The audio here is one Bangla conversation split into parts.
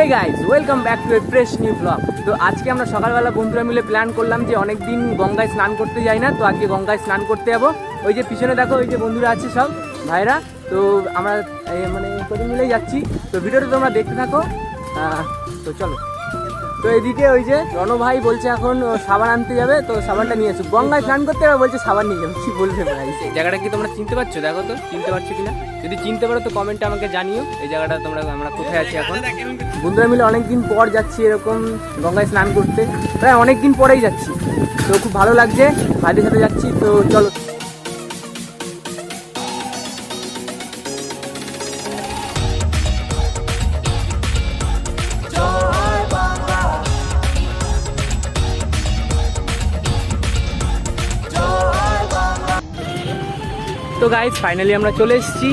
Hey guys welcome back to a fresh new blog তো আজকে আমরা সকালবেলা বন্ধুরা মিলে প্ল্যান করলাম যে অনেক দিন গঙ্গায় স্নান করতে যাই না, তো আজকে গঙ্গায় স্নান করতে যাব। ওই যে পিছনে দেখো, ওই যে বন্ধুরা আছে সব ভাইরা তো আমরা মানে কদিন মিলেই যাচ্ছি। তো ভিডিওটা তোমরা দেখতে থাকো। তো চলো। তো এদিকে ওই যে রণ ভাই বলছে এখন সাবান আনতে যাবে তো সাবানটা নিয়ে এসো গঙ্গায় স্নান করতে যাবে বলছে সাবান নিয়ে যাবে। কি বলবে ভাই? এই জায়গাটা কি তোমরা চিনতে পারছ? দেখো তো চিনতে পারছ কিনা? যদি চিনতে পারো তো কমেন্টে আমাকে জানিও। এই জায়গাটা তোমরা আমরা কোথায় আছি এখন? বন্ধুরা মিলে অনেকদিন পর যাচ্ছি এরকম গঙ্গায় স্নান করতে। প্রায় অনেকদিন পরেই যাচ্ছি। তো খুব ভালো লাগছে ভাইদের সাথে যাচ্ছি। তো চলো। তো গাইজ ফাইনালি আমরা চলে এসেছি।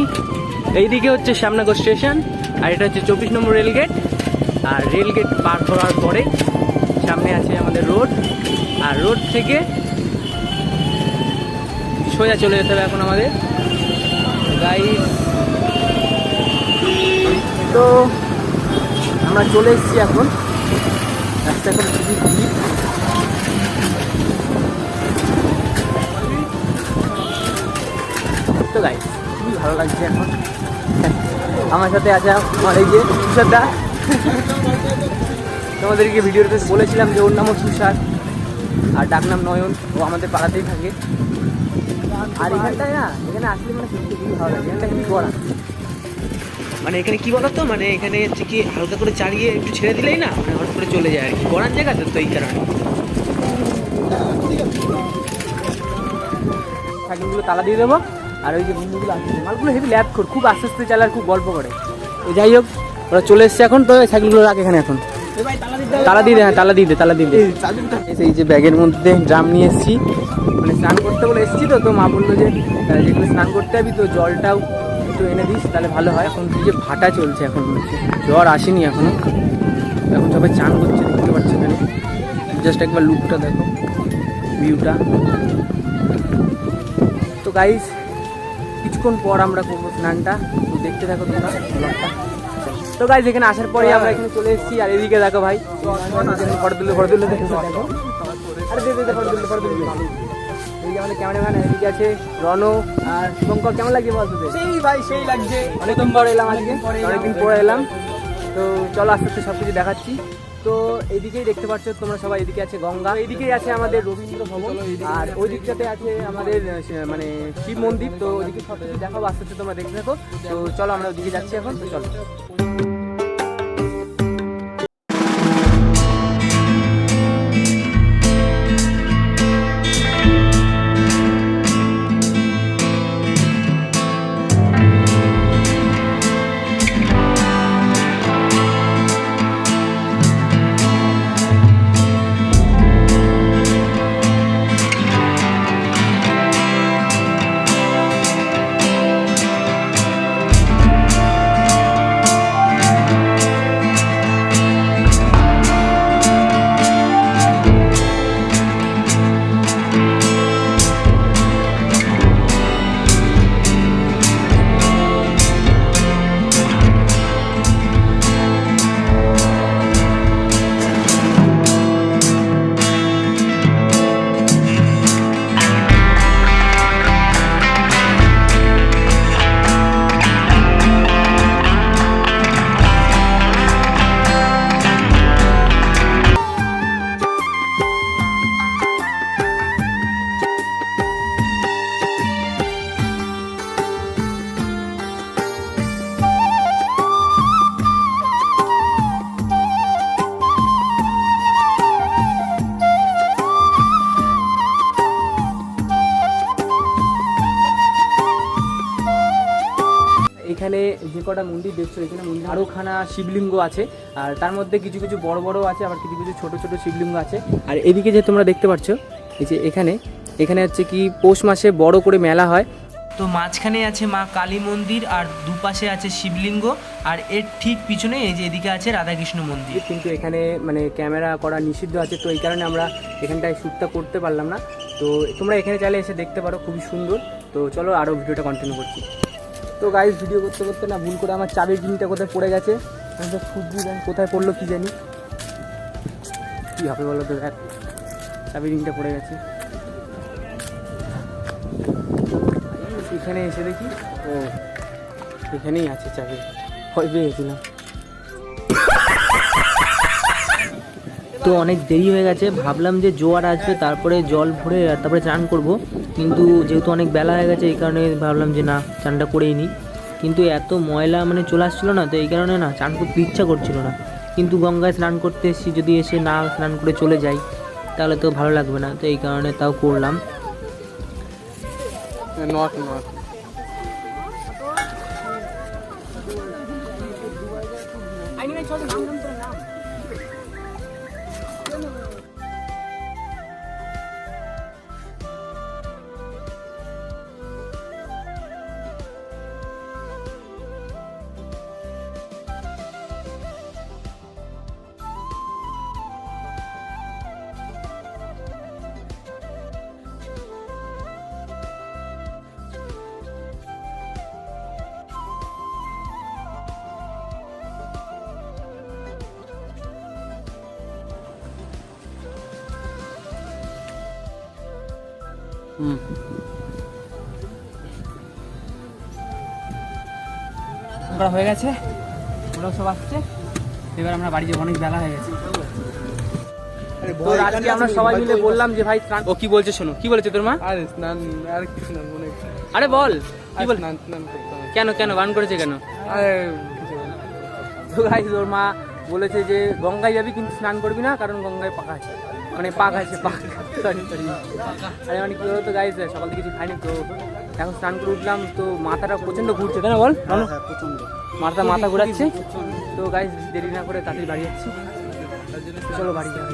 এইদিকে হচ্ছে শ্যামনগর স্টেশন, আর এটা হচ্ছে চব্বিশ নম্বর রেলগেট আর রেলগেট পার করার পরে সামনে আছে আমাদের রোড। আর রোড থেকে সোজা চলে যেতে হবে এখন আমাদের। গাইজ তো আমরা চলে এসেছি এখন। রাস্তা করে খুবই ভিড় তো খুবই ভালো লাগছে এখন। আমার সাথে আছে আমার এই যে তুষারদা তোমাদেরকে ভিডিওতে বলেছিলাম যে ওর নামও তুষার আর ডাকনাম নয়ন ও আমাদের পাড়াতেই থাকে। আর এখানটায় না এখানে আসলে মানে সত্যি খুবই ভালো লাগে এখানটা কি করা মানে এখানে কি বলতো মানে এখানে হচ্ছে কি হালকা করে চালিয়ে একটু ছেড়ে দিলেই না মানে হঠাৎ করে চলে যায় আর কি। করার জায়গা তো তো এই কারণে। সাইকেলগুলো তালা দিয়ে দেবো। আর ওই যে বন্ধুগুলো আসছে মালগুলো হেভি ল্যাব কর খুব আস্তে আস্তে চালার খুব গল্প করে। যাই হোক, ওরা চলে এসছে এখন, তো সাইকেলগুলো রাখ এখানে এখন। তালা দিয়ে দে হ্যাঁ তালা দিয়ে দে, তালা দিয়ে দে। এই যে ব্যাগের মধ্যে ড্রাম নিয়ে এসেছি। মানে স্নান করতে বলে এসেছি তো তো মা বলল যে যেগুলো স্নান করতে যাবি তো জলটাও একটু এনে দিস, তাহলে ভালো হয়। এখন যে ভাটা চলছে এখন জ্বর আসেনি এখনও। এখন সবাই চান করছে, দেখতে পাচ্ছি এখানে। জাস্ট একবার লুকটা দেখো ভিউটা তো গাইস কিছুক্ষণ পর আমরা করব স্নানটা। তো দেখতে থাকো তোমরা ব্লগটা। তো গাইস এখানে আসার পরে আমরা এখানে চলে এসেছি। আর এদিকে দেখো ভাই ফটো তুলে ফটো তুলে দেখো। দেখো আরে দে দে ফটো তুলে ফটো তুলে এই আমাদের ক্যামেরাম্যান এদিকে আছে রণ আর শুভঙ্কর কেমন লাগছে বল সেই ভাই সেই লাগছে। অনেকদিন পরে এলাম আজকে। অনেকদিন পরে এলাম। তো চলো আস্তে আস্তে সব কিছু দেখাচ্ছি। তো এদিকেই দেখতে পাচ্ছ, তোমরা সবাই এদিকে আছে গঙ্গা, এদিকেই আছে আমাদের রবীন্দ্র ভবন আর ওই দিকটাতে আছে আমাদের মানে শিব মন্দির, তো ওইদিকে সব কিছু দেখাবো, আস্তে আস্তে তোমরা দেখতে থাকো। তো চলো আমরা ওইদিকে যাচ্ছি এখন, তো চলো। যে কটা মন্দির দেখছ, এখানে মন্দির আরোখানা শিবলিঙ্গ আছে, আর তার মধ্যে কিছু কিছু বড় বড় আছে, আবার কিছু কিছু ছোট ছোট শিবলিঙ্গ আছে। আর এদিকে যে তোমরা দেখতে পাচ্ছ এই যে এখানে এখানে হচ্ছে কি পৌষ মাসে বড় করে মেলা হয়। তো মাঝখানে আছে মা কালী মন্দির, আর দুপাশে আছে শিবলিঙ্গ, আর এর ঠিক পিছনে এই যে এদিকে আছে রাধাকৃষ্ণ মন্দির। কিন্তু এখানে মানে ক্যামেরা করা নিষিদ্ধ আছে, তো এই কারণে আমরা এখানটায় শ্যুটটা করতে পারলাম না। তো তোমরা এখানে চাইলে এসে দেখতে পারো, খুবই সুন্দর। তো চলো আরও ভিডিওটা কন্টিনিউ করছি। তো গাইজ ভিডিও করতে করতে না ভুল করে আমার চাবির জিনিসটা কোথায় পড়ে গেছে? খুঁজছি ব্যাংক কোথায় পড়ল কি জানি। কী হবে বলো তো, দেখ। চাবির রিংটা পড়ে গেছে। এখানে এসে দেখি। ও, এখানেই আছে চাবি। হয় পেয়ে তো অনেক দেরি হয়ে গেছে। ভাবলাম যে জোয়ার আসবে তারপরে জল ভরে তারপরে চান করব। কিন্তু যেহেতু অনেক বেলা হয়ে গেছে এই কারণে ভাবলাম যে না চানটা করেই নিই। কিন্তু এত ময়লা মানে চলে আসছিল না তো এই কারণে না চান করতে ইচ্ছা করছিল না। কিন্তু গঙ্গায় স্নান করতে এসেছি যদি এসে না স্নান করে চলে যাই তাহলে তো ভালো লাগবে না। তো এই কারণে তাও করলাম। নট হুম আমরা হয়ে গেছে। ওরাও সব আসছে। এবার আমরা বাড়ি যাব অনেক বেলা হয়ে গেছে। তো আজকে আমরা সবাই মিলে বললাম যে ভাই স্নান ও কি বলছে শোনো কি বলেছে তোর মা? আরে স্নান আর কিছু না মনে আরে বল কি বল স্নান স্নান কেন কেন বান করেছে কেন? আরে তো মা বলেছে যে গঙ্গায় যাবি কিন্তু স্নান করবি না কারণ গঙ্গায় পাকা আছে। মানে পাক আছে পাক। Sorry sorry. আরে মানে কি হতো গাইস সকাল থেকে কিছু খাইনি তো। এখন স্নান করে উঠলাম তো মাথাটা প্রচণ্ড ঘুরছে তাই না বল? প্রচণ্ড মাথা মাথা ঘুরাচ্ছে। তো গাইস দেরি না করে তাড়াতাড়ি বাড়ি যাচ্ছি। চলো বাড়ি যাওয়া।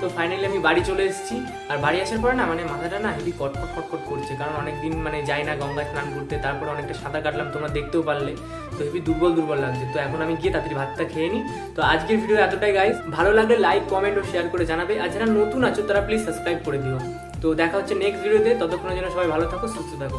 তো ফাইনালি আমি বাড়ি চলে এসেছি। আর বাড়ি আসার পরে না মানে মাথাটা না হেভি কটকট কটকট করছে, কারণ অনেকদিন মানে যাই না গঙ্গা স্নান করতে, তারপরে অনেকটা সাঁতার কাটলাম, তোমরা দেখতেও পারলে। তো হেভি দুর্বল দুর্বল লাগছে। তো এখন আমি গিয়ে তাড়াতাড়ি ভাতটা খেয়ে নিই। তো আজকের ভিডিও এতটাই গাইস ভালো লাগলে লাইক কমেন্ট ও শেয়ার করে জানাবে। আর যারা নতুন আছো, তারা প্লিজ সাবস্ক্রাইব করে দিও। তো দেখা হচ্ছে নেক্সট ভিডিওতে ততক্ষণের জন্য সবাই ভালো থাকো, সুস্থ থাকো।